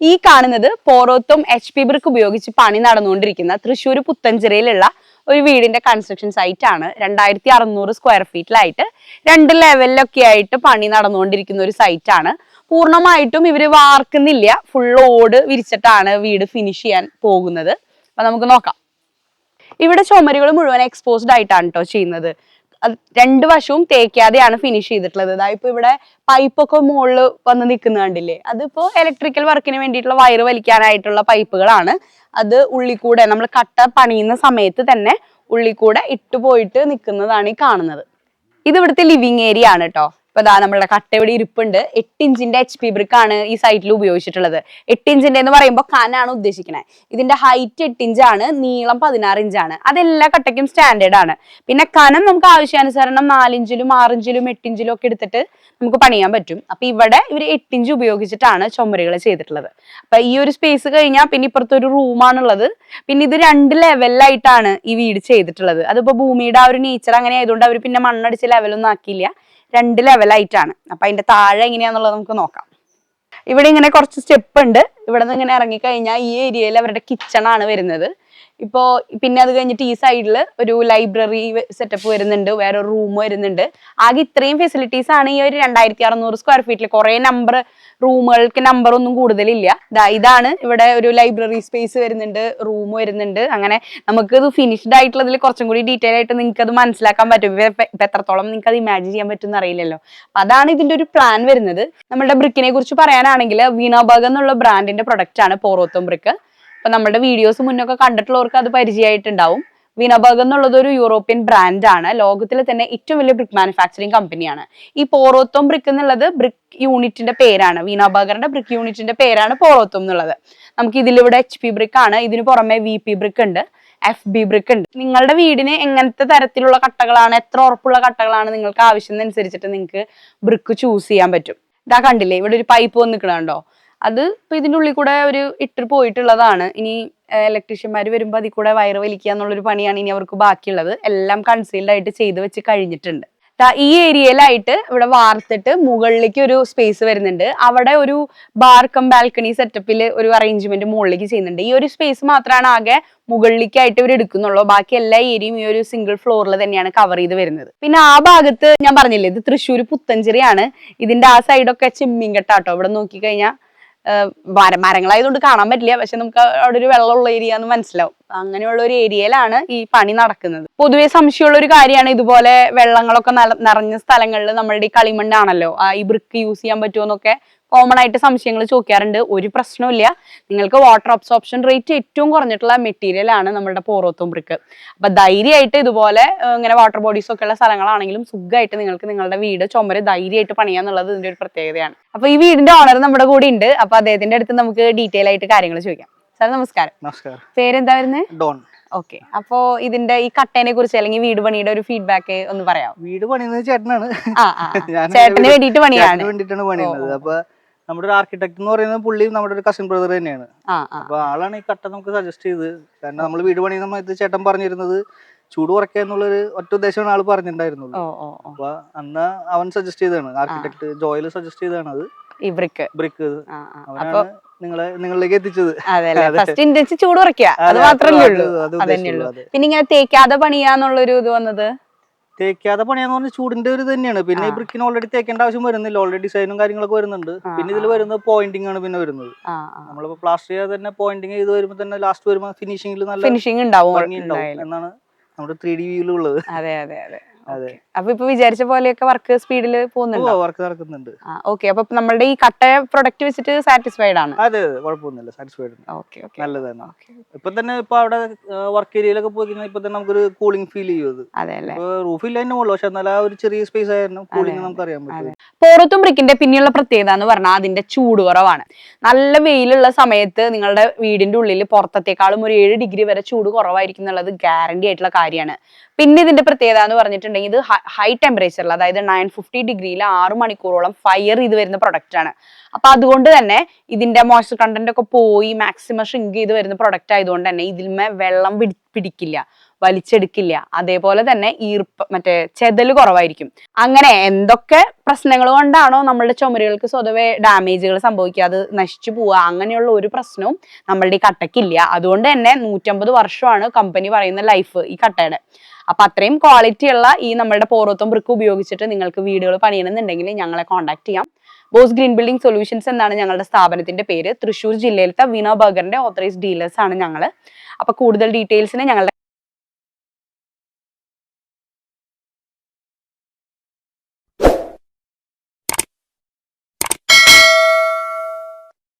ഈ കാണുന്നത് പോറോത്തും H P brick ഉപയോഗിച്ച് പണി നടന്നുകൊണ്ടിരിക്കുന്ന തൃശ്ശൂർ പുത്തഞ്ചിറയിലുള്ള ഒരു വീടിന്റെ കൺസ്ട്രക്ഷൻ സൈറ്റ് ആണ്. രണ്ടായിരത്തി അറുന്നൂറ് സ്ക്വയർ ഫീറ്റിലായിട്ട് രണ്ട് ലെവലിലൊക്കെ ആയിട്ട് പണി നടന്നുകൊണ്ടിരിക്കുന്ന ഒരു സൈറ്റ് ആണ്. പൂർണമായിട്ടും ഇവർ വാർക്കുന്നില്ല. ഫുൾ ഓട് വിരിച്ചിട്ടാണ് വീട് ഫിനിഷ് ചെയ്യാൻ പോകുന്നത്. അപ്പൊ നമുക്ക് നോക്കാം. ഇവിടെ ചുമരുകൾ മുഴുവൻ എക്സ്പോസ്ഡ് ആയിട്ടാണ് കേട്ടോ ചെയ്യുന്നത്. രണ്ട് വശവും തേക്കാതെയാണ് ഫിനിഷ് ചെയ്തിട്ടുള്ളത്. അതായത് ഇപ്പൊ ഇവിടെ പൈപ്പൊക്കെ മുകളിൽ വന്ന് നിൽക്കുന്ന കണ്ടില്ലേ? അതിപ്പോ ഇലക്ട്രിക്കൽ വർക്കിന് വേണ്ടിയിട്ടുള്ള വയറ് വലിക്കാനായിട്ടുള്ള പൈപ്പുകളാണ് അത് ഉള്ളിൽ കൂടെ നമ്മൾ കട്ട പണിയുന്ന സമയത്ത് തന്നെ ഉള്ളിൽ കൂടെ ഇട്ടു പോയിട്ട് നിൽക്കുന്നതാണ് ഈ കാണുന്നത്. ഇത് ഇവിടുത്തെ ലിവിങ് ഏരിയ ആണ് കേട്ടോ ഇപ്പൊ ദാ നമ്മളുടെ കട്ട ഇവിടെ ഇരിപ്പുണ്ട്. എട്ട് ഇഞ്ചിന്റെ എച്ച് പി ബ്രിക്ക് ആണ് ഈ സൈറ്റിൽ ഉപയോഗിച്ചിട്ടുള്ളത്. എട്ട് ഇഞ്ചിന്റെ എന്ന് പറയുമ്പോൾ കനാണ് ഉദ്ദേശിക്കുന്നത് ഇതിന്റെ ഹൈറ്റ് എട്ട് ഇഞ്ചാണ് നീളം പതിനാറ് ഇഞ്ചാണ് അതെല്ലാ കട്ടയ്ക്കും സ്റ്റാൻഡേർഡ് ആണ്. പിന്നെ കനം നമുക്ക് ആവശ്യാനുസരണം നാലിഞ്ചിലും ആറിഞ്ചിലും എട്ടിഞ്ചിലും ഒക്കെ എടുത്തിട്ട് നമുക്ക് പണിയാൻ പറ്റും. അപ്പൊ ഇവിടെ ഇവർ എട്ടിഞ്ച് ഉപയോഗിച്ചിട്ടാണ് ചുമരുകൾ ചെയ്തിട്ടുള്ളത്. അപ്പൊ ഈ ഒരു സ്പേസ് കഴിഞ്ഞാൽ പിന്നെ ഇപ്പുറത്തെ ഒരു റൂമാണുള്ളത് പിന്നെ ഇത് രണ്ട് ലെവലിലായിട്ടാണ് ഈ വീട് ചെയ്തിട്ടുള്ളത്. അതിപ്പോ ഭൂമിയുടെ ആ ഒരു നേച്ചർ അങ്ങനെ ആയതുകൊണ്ട് അവർ പിന്നെ മണ്ണടിച്ച് ലെവലൊന്നും ആക്കിയില്ല. രണ്ട് ലെവലായിട്ടാണ് അപ്പൊ അതിന്റെ താഴെ എങ്ങനെയാന്നുള്ളത് നമുക്ക് നോക്കാം. ഇവിടെ ഇങ്ങനെ കുറച്ച് സ്റ്റെപ്പ് ഉണ്ട്. ഇവിടെ നിന്ന് ഇങ്ങനെ ഇറങ്ങിക്കഴിഞ്ഞാൽ ഈ ഏരിയയിൽ അവരുടെ കിച്ചൺ ആണ് വരുന്നത്. ഇപ്പോ പിന്നെ അത് കഴിഞ്ഞിട്ട് ഈ സൈഡിൽ ഒരു ലൈബ്രറി സെറ്റപ്പ് വരുന്നുണ്ട് വേറെ ഒരു റൂം വരുന്നുണ്ട്. ആകെ ഇത്രയും ഫെസിലിറ്റീസ് ആണ് ഈ ഒരു രണ്ടായിരത്തി അറുന്നൂറ് സ്ക്വയർ ഫീറ്റിൽ കുറെ നമ്പർ റൂമുകൾക്ക് നമ്പർ ഒന്നും കൂടുതലില്ല. ഇതാണ് ഇവിടെ ഒരു ലൈബ്രറി സ്പേസ് വരുന്നുണ്ട് റൂം വരുന്നുണ്ട്. അങ്ങനെ നമുക്ക് ഇത് ഫിനിഷ്ഡ് ആയിട്ടുള്ളതിൽ കുറച്ചും കൂടി ഡീറ്റെയിൽ ആയിട്ട് നിങ്ങൾക്ക് അത് മനസ്സിലാക്കാൻ പറ്റും. ഇപ്പൊ എത്രത്തോളം നിങ്ങൾക്ക് അത് ഇമാജിൻ ചെയ്യാൻ പറ്റും അറിയില്ലല്ലോ. അതാണ് ഇതിന്റെ ഒരു പ്ലാൻ വരുന്നത്. നമ്മുടെ ബ്രിക്കിനെ കുറിച്ച് പറയാനാണെങ്കിൽ വീണാബാഗ് എന്നുള്ള ബ്രാൻഡിന്റെ പ്രൊഡക്റ്റ് ആണ് പോറോത്തും ബ്രിക്ക്. അപ്പൊ നമ്മുടെ വീഡിയോസ് മുന്നൊക്കെ കണ്ടിട്ടുള്ളവർക്ക് അത് പരിചയമായിട്ടുണ്ടാവും. വിനബഗ് എന്നുള്ളത് ഒരു യൂറോപ്യൻ ബ്രാൻഡാണ് ലോകത്തിലെ തന്നെ ഏറ്റവും വലിയ ബ്രിക് മാനുഫാക്ചറിങ് കമ്പനിയാണ് ഈ പോറോത്തോം ബ്രിക്ക് എന്നുള്ളത് ബ്രിക്ക് യൂണിറ്റിന്റെ പേരാണ്. വീണബർഗറിന്റെ ബ്രിക് യൂണിറ്റിന്റെ പേരാണ് പോറോത്തോം എന്നുള്ളത്. നമുക്ക് ഇതിലിവിടെ എച്ച് പി ബ്രിക്ക് ആണ്. ഇതിന് പുറമെ വി പി ബ്രിക്ക് ഉണ്ട്. എഫ് ബി ബ്രിക്ക് ഉണ്ട്. നിങ്ങളുടെ വീടിന് എങ്ങനത്തെ തരത്തിലുള്ള കട്ടകളാണ് എത്ര ഉറപ്പുള്ള കട്ടകളാണ് നിങ്ങൾക്ക് ആവശ്യം അനുസരിച്ചിട്ട് നിങ്ങൾക്ക് ബ്രിക്ക് ചൂസ് ചെയ്യാൻ പറ്റും. ഇതാ കണ്ടില്ലേ? ഇവിടെ ഒരു പൈപ്പ് വന്ന് നിൽക്കണുണ്ടോ അത് ഇപ്പൊ ഇതിന്റെ ഉള്ളിൽ കൂടെ ഒരു ഇട്ട് പോയിട്ടുള്ളതാണ്. ഇനി ഇലക്ട്രീഷ്യന്മാർ വരുമ്പോൾ അതിൽ കൂടെ വയറ് വലിക്കുക എന്നുള്ളൊരു പണിയാണ് ഇനി അവർക്ക് ബാക്കിയുള്ളത്. എല്ലാം കൺസീൽഡ് ആയിട്ട് ചെയ്ത് വെച്ച് കഴിഞ്ഞിട്ടുണ്ട്. ഈ ഏരിയയിലായിട്ട് ഇവിടെ വാർത്തിട്ട് മുകളിലേക്ക് ഒരു സ്പേസ് വരുന്നുണ്ട്. അവിടെ ഒരു ബാർ കം ബാൽക്കണി സെറ്റപ്പിൽ ഒരു അറേഞ്ച്മെന്റ് മുകളിലേക്ക് ചെയ്യുന്നുണ്ട്. ഈ ഒരു സ്പേസ് മാത്രമാണ് ആകെ മുകളിലേക്കായിട്ട് ഇവർ എടുക്കുന്നുള്ളൂ. ബാക്കി എല്ലാ ഏരിയയും ഈ ഒരു സിംഗിൾ ഫ്ലോറിൽ തന്നെയാണ് കവർ ചെയ്ത് വരുന്നത്. പിന്നെ ആ ഭാഗത്ത് ഞാൻ പറഞ്ഞില്ലേ ഇത് തൃശ്ശൂർ പുത്തഞ്ചിറിയാണ് ഇതിന്റെ ആ സൈഡൊക്കെ ചെമ്മീൻകെട്ടാട്ടോ. ഇവിടെ നോക്കിക്കഴിഞ്ഞാൽ മരങ്ങളായതുകൊണ്ട് കാണാൻ പറ്റില്ല. പക്ഷെ നമുക്ക് അവിടെ ഒരു വെള്ളമുള്ള ഏരിയ എന്ന് മനസ്സിലാവും. അങ്ങനെയുള്ള ഒരു ഏരിയയിലാണ് ഈ പണി നടക്കുന്നത്. പൊതുവെ സംശയമുള്ള ഒരു കാര്യമാണ് ഇതുപോലെ വെള്ളങ്ങളൊക്കെ നിറഞ്ഞ സ്ഥലങ്ങളിൽ നമ്മളുടെ ഈ കളിമണ്ണാണല്ലോ. ഈ ബ്രിക്ക് യൂസ് ചെയ്യാൻ പറ്റുമോ എന്നൊക്കെ കോമൺ ആയിട്ട് സംശയങ്ങൾ ചോദിക്കാറുണ്ട്. ഒരു പ്രശ്നമില്ല നിങ്ങൾക്ക് വാട്ടർ അബ്സോർപ്ഷൻ റേറ്റ് ഏറ്റവും കുറഞ്ഞിട്ടുള്ള മെറ്റീരിയൽ ആണ് നമ്മുടെ പോറോത്തും ബ്രിക്ക്. അപ്പൊ ധൈര്യമായിട്ട് ഇതുപോലെ ഇങ്ങനെ വാട്ടർ ബോഡീസ് ഒക്കെ ഉള്ള സ്ഥലങ്ങളാണെങ്കിലും സുഖമായിട്ട് നിങ്ങൾക്ക് നിങ്ങളുടെ വീട് ചുമര് ധൈര്യമായിട്ട് പണിയാന്നുള്ളത് ഇതിന്റെ ഒരു പ്രത്യേകതയാണ്. അപ്പൊ ഈ വീടിന്റെ ഓണർ നമ്മുടെ കൂടെ ഉണ്ട്. അപ്പൊ അദ്ദേഹത്തിന്റെ അടുത്ത് നമുക്ക് ഡീറ്റെയിൽ ആയിട്ട് കാര്യങ്ങൾ ചോദിക്കാം. സാർ നമസ്കാരം. നമസ്കാരം. പേരെന്താ വരുന്നത് ഡോൺ. ഓക്കെ. അപ്പോ ഇതിന്റെ ഈ കട്ടേനെ കുറിച്ച് അല്ലെങ്കിൽ വീട് പണിയുടെ ഒരു ഫീഡ്ബാക്ക് ഒന്ന് പറയാം വീട് പണിയുന്നത് ചേട്ടനാണ്. ചേട്ടന് വേണ്ടിട്ട് വേണ്ടിയിട്ട് പണിയാണ്. വേണ്ടിട്ടാണ് വേണ്ടിയിട്ടാണ് പണിയുന്നത്. അപ്പൊ നമ്മുടെ ഒരു ആർക്കിടെക്ട് എന്ന് പറയുന്നത് പുള്ളി നമ്മുടെ ഒരു കസിൻ ബ്രദർ തന്നെയാണ്. അപ്പൊ ആളാണ് ഈ കട്ട നമുക്ക് സജസ്റ്റ് ചെയ്തത് കാരണം നമ്മൾ വീട് പണിയുന്ന സമയത്ത് ചേട്ടൻ പറഞ്ഞിരുന്നത് ചൂട് കുറയ്ക്കുക എന്നുള്ളൊരു ഒറ്റ ഉദ്ദേശമാണ് ആൾ പറഞ്ഞിട്ടുണ്ടായിരുന്നുള്ളൂ. അപ്പൊ അന്ന് അവൻ സജസ്റ്റ് ചെയ്തതാണ്. ആർക്കിടെക്ട് ജോയിൽ സജസ്റ്റ് ചെയ്തതാണ് അത് ഈ ബ്രിക്ക്. ബ്രിക്ക്. അപ്പൊ നിങ്ങളെ നിങ്ങളിലേക്ക് എത്തിച്ചത്. ഫസ്റ്റ് ഇന്റൻസ് ചൂട് കുറയ്ക്കുക. അത് ഉള്ളൂ. അതന്നെ ഉള്ളൂ. പിന്നെ ഇങ്ങനെ തേക്കാതെ പണിയാന്നുള്ളൊരു ഇത് വന്നത്? തേക്കാതെ പണിയാന്ന് പറഞ്ഞാൽ ചൂടിന്റെ ഒരു തന്നെയാണ്. പിന്നെ ഈ ബ്രിക്കിന് ഓൾറെഡി തേക്കേണ്ട ആവശ്യം വരുന്നില്ല. ഓൾറെഡി ഡിസൈനും കാര്യങ്ങളൊക്കെ വരുന്നുണ്ട്. പിന്നെ ഇതിൽ വരുന്നത് പോയിന്റിംഗ് ആണ് പിന്നെ വരുന്നത്. നമ്മളിപ്പോ പ്ലാസ്റ്റർ ചെയ്യാതെ തന്നെ പോയിന്റിംഗ് ചെയ്ത് വരുമ്പോൾ തന്നെ ലാസ്റ്റ് വരുമ്പോൾ ഫിനിഷിംഗിൽ നല്ല ഫിനിഷിംഗ് ഉണ്ടാവും എന്നാണ് നമ്മുടെ ത്രീ ഡി വ്യൂലുള്ളത് അതെ അതെ അതെ. അതെ. അപ്പൊ ഇപ്പൊ വിചാരിച്ച പോലെയൊക്കെ വർക്ക് സ്പീഡിൽ പോകുന്നുണ്ടോ? വർക്ക് നടക്കുന്നുണ്ട്. ഓക്കെ അപ്പൊ നമ്മുടെ ഈ കട്ട പ്രൊഡക്റ്റ് വെച്ചിട്ട് സാറ്റിസ്ഫൈഡ് ആണ്. അതെ കുഴപ്പമൊന്നുമില്ല. സാറ്റിസ്ഫൈഡ് ഓക്കെ ഓക്കെ നല്ലതാണ്. ഇപ്പൊ തന്നെ ഇപ്പൊ അവിടെ വർക്ക് ഏരിയയിലൊക്കെ പോയി കഴിഞ്ഞാൽ ഇപ്പൊ തന്നെ നമുക്കൊരു കൂളിംഗ് ഫീൽ ചെയ്യും അത്. അതെ അല്ലേ? ഇപ്പൊ റൂഫ് ഇല്ല തന്നെ ഉള്ളു പക്ഷെ എന്നാൽ ആ ഒരു ചെറിയ സ്പേസ് ആയിരുന്നു. കൂളിംഗ് നമുക്ക് അറിയാൻ പറ്റും. പോറത്തും ബ്രിക്കിന്റെ പിന്നെയുള്ള പ്രത്യേകത എന്ന് പറഞ്ഞാൽ അതിന്റെ ചൂട് കുറവാണ്. നല്ല വെയിലുള്ള സമയത്ത് നിങ്ങളുടെ വീടിന്റെ ഉള്ളിൽ പുറത്തത്തേക്കാളും ഒരു ഏഴ് ഡിഗ്രി വരെ ചൂട് കുറവായിരിക്കും എന്നുള്ളത് ഗ്യാരണ്ടി ആയിട്ടുള്ള കാര്യമാണ്. പിന്നെ ഇതിന്റെ പ്രത്യേകത എന്ന് പറഞ്ഞിട്ടുണ്ടെങ്കിൽ ഇത് ഹൈ ടെമ്പറേച്ചറിൽ അതായത് നയൻ ഫിഫ്റ്റി ഡിഗ്രിയിൽ ആറ് മണിക്കൂറോളം ഫയർ ചെയ്ത് വരുന്ന പ്രൊഡക്റ്റ് ആണ്. അപ്പൊ അതുകൊണ്ട് തന്നെ ഇതിന്റെ മോയ്സ്ചർ കണ്ടന്റ് ഒക്കെ പോയി മാക്സിമം ഷ്രിങ്ക് ചെയ്ത് വരുന്ന പ്രൊഡക്റ്റ് ആയതുകൊണ്ട് തന്നെ ഇതിന്മേ വെള്ളം പിടി- പിടിക്കില്ല വലിച്ചെടുക്കില്ല. അതേപോലെ തന്നെ ഈർപ്പ് മറ്റേ ചെതൽ കുറവായിരിക്കും. അങ്ങനെ എന്തൊക്കെ പ്രശ്നങ്ങൾ കൊണ്ടാണോ നമ്മളുടെ ചുമരുകൾക്ക് സ്വതവേ ഡാമേജുകൾ സംഭവിക്കുക? അത് നശിച്ചു പോവുക. അങ്ങനെയുള്ള ഒരു പ്രശ്നവും നമ്മളുടെ ഈ കട്ടയ്ക്കില്ല. അതുകൊണ്ട് തന്നെ നൂറ്റമ്പത് വർഷമാണ് കമ്പനി പറയുന്ന ലൈഫ് ഈ കട്ടയുടെ. അപ്പൊ അത്രയും ക്വാളിറ്റി ഉള്ള ഈ നമ്മുടെ പോറോത്തും ബ്രിക്ക് ഉപയോഗിച്ചിട്ട് നിങ്ങൾക്ക് വീടുകൾ പണിയണമെന്നുണ്ടെങ്കിൽ ഞങ്ങളെ കോൺടാക്ട് ചെയ്യാം. ബോസ് ഗ്രീൻ ബിൽഡിംഗ് സൊല്യൂഷൻസ് എന്നാണ് ഞങ്ങളുടെ സ്ഥാപനത്തിന്റെ പേര്. തൃശ്ശൂർ ജില്ലയിലത്തെ വിനോ ബർഗറിന്റെ ഓത്തറൈസ് ഡീലേഴ്സ് ആണ് ഞങ്ങൾ അപ്പൊ കൂടുതൽ ഡീറ്റെയിൽസിന് ഞങ്ങളുടെ